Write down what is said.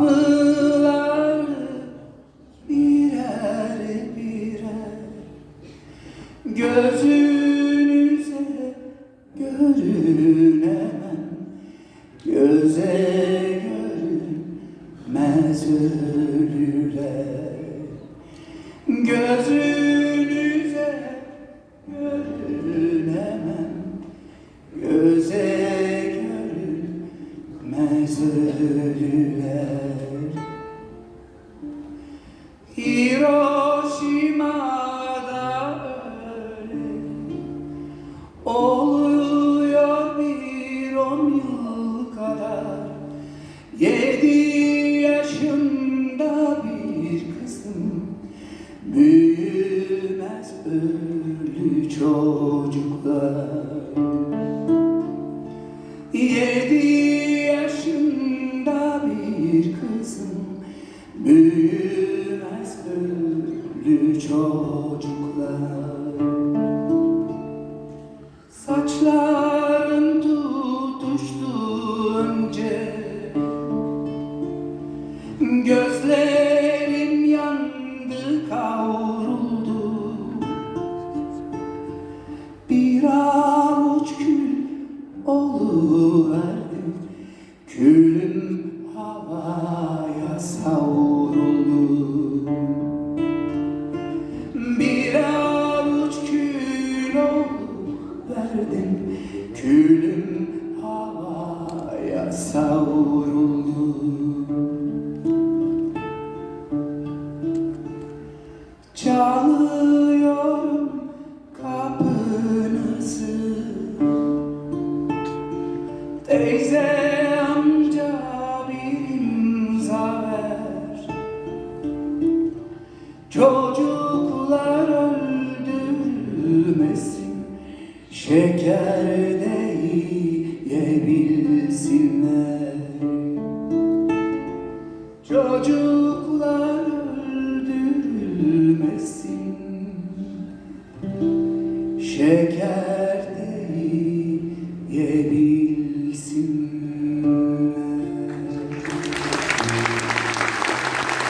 Kapılar birer birer Gözünüze görünemem. Göze görünmez ölüler. Gözünüze Büyümez ölü çocuklar. Yedi yaşında bir kızım. Büyümez ölü çocuklar. Saçların tutuştu önce. Gözlerim oluverdim Külüm havaya savruldu Bir avuç kül verdim Külüm havaya savruldu Çalıyorum Teyze amca bir imza ver. Çocuklar öldürülmesin Şeker de yiyebilsinler. Çocuklar öldürülmesin Şeker in